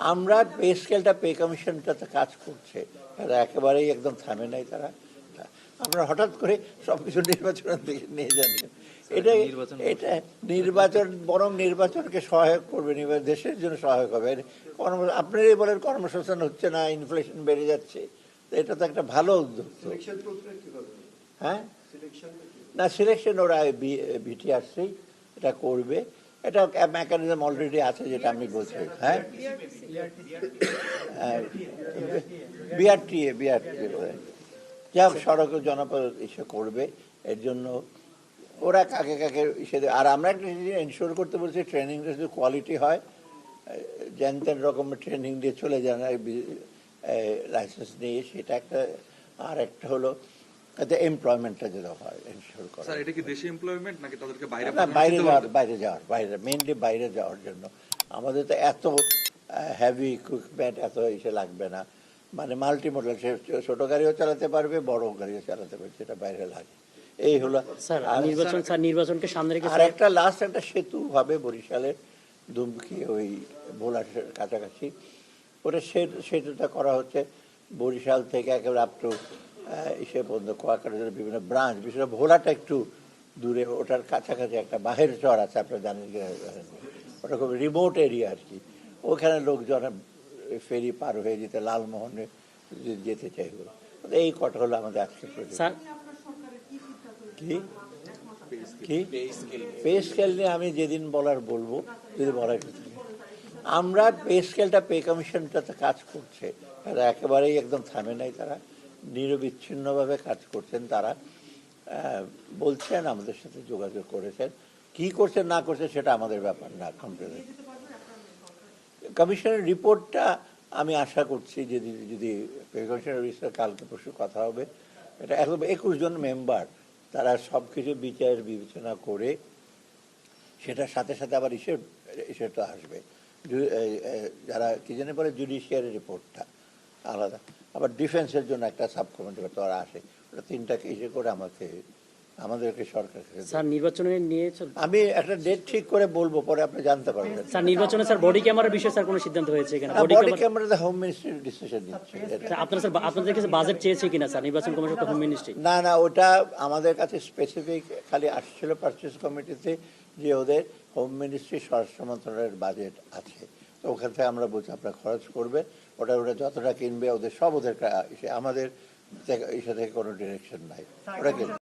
আমরা pay স্কেলটা pay কমিশনটাতে কাজ করছে। তারা একেবারেই একদম থামে নাই তারা। আমরা হঠাৎ করে সব কিছু নির্বাচনের দিকে নিয়ে যান এটা এটা নির্বাচন বরং নির্বাচনকে সহায়ক করবে। নির্বাচন দেশের জন্য সহায়ক হবে। কর্ম আপনারই বলেন কর্মসংস্থান হচ্ছে না ইনফ্লেশন বেড়ে যাচ্ছে। তো এটা তো একটা ভালো উদ্যোগ। হ্যাঁ? না সিলেকশন ওরা বিটিআরসি এটা করবে। এটা মেকানিজম অলরেডি আছে যেটা আমি বলছি হ্যাঁ বিআরটিএ বিআরটিএ বলে যা হোক, সড়ক জনপদ ইসে করবে, এর জন্য ওরা কাকে কাকে ইসে। আর আমরা একটা জিনিস এনশোর করতে বলছি ট্রেনিংটা যদি কোয়ালিটি হয় যেন তেন রকমের ট্রেনিং দিয়ে চলে যান লাইসেন্স নিয়ে, সেটা একটা আর একটা হলো এমপ্লয়মেন্টটা যেটা হয় এনশোর করা। স্যার এটা কি দেশি এমপ্লয়মেন্ট নাকি তাদেরকে বাইরে না বাইরে যাওয়ার বাইরে যাওয়ার বাইরে মেনলি বাইরে যাওয়ার জন্য। আমাদের তো এত হ্যাভি ইকুইপমেন্ট এত ইসে লাগবে না। মানে মাল্টি মডেল সে ছোট গাড়িও চালাতে পারবে বড় গাড়িও চালাতে পারবে সেটা বাইরে লাগে। এই হলো স্যার নির্বাচন স্যার নির্বাচনকে সামনে রেখে আর একটা লাস্ট একটা সেতু হবে বরিশালের দুমকি ওই ভোলার কাছাকাছি। ওটা সে- সেতুটা করা হচ্ছে বরিশাল থেকে একেবারে আপ টু ইসে পর্যন্ত কোয়াকাটার বিভিন্ন ব্রাঞ্চ বিশেষ ভোলাটা একটু দূরে ওটার কাছাকাছি একটা বাহের চর আছে আপনার জানেন। ওটা খুব রিমোট এরিয়া আর কি। ওখানে লোকজন ফেরি পার হয়ে যেতে লালমোহনে যেতে চাইবে। এই কটা হলো আমাদের আজকে কি? কি? পে স্কেল নিয়ে আমি যেদিন বলার বলব যদি বলার কিছু। আমরা পে স্কেলটা পে কমিশনটাতে কাজ করছে তারা একেবারেই একদম থামে নাই তারা। নিরবিচ্ছিন্নভাবে কাজ করছেন তারা। বলছেন, আমাদের সাথে যোগাযোগ করেছেন। কি করছেন, না করছেন, সেটা আমাদের ব্যাপার না কমপ্লেন কমিশনের রিপোর্টটা আমি আশা করছি, যদি যদি কমিশনের বিষয়ে কালকে পরশু কথা হবে, এটা একদম একুশ জন মেম্বার তারা সব কিছু বিচার বিবেচনা করে সেটার সাথে সাথে আবার ইসের ইসেটা আসবে। যারা, কি জানে বলে জুডিশিয়ারি রিপোর্টটা। আলাদা। আবার ডিফেন্সের জন্য একটা সাব কমিটি তারা আসে ওটা তিনটাকে ইসে করে আমাকে আমাদেরকে সরকার স্যার নির্বাচনে নিয়ে আমি একটা ডেট ঠিক করে বলব পরে আপনি জানতে পারবেন। স্যার নির্বাচনে স্যার বডি ক্যামেরার বিষয়ে স্যার কোনো সিদ্ধান্ত হয়েছে কিনা? বডি ক্যামেরা ক্যামেরাতে হোম মিনিস্ট্রি ডিসিশন নিচ্ছে। স্যার আপনারা স্যার আপনাদের কাছে বাজেট চেয়েছে কিনা স্যার নির্বাচন কমিশন হোম মিনিস্ট্রি না না ওটা আমাদের কাছে স্পেসিফিক খালি আসছিল পারচেস কমিটিতে যে ওদের হোম মিনিস্ট্রি স্বরাষ্ট্র মন্ত্রণালয়ের বাজেট আছে। তো ওখান থেকে আমরা বলছি আপনার খরচ করবে ওটা ওটা যতটা কিনবে ওদের সব ওদের আমাদের ইসে থেকে কোনো ডিরেকশন নাই। ওটা কিনবে।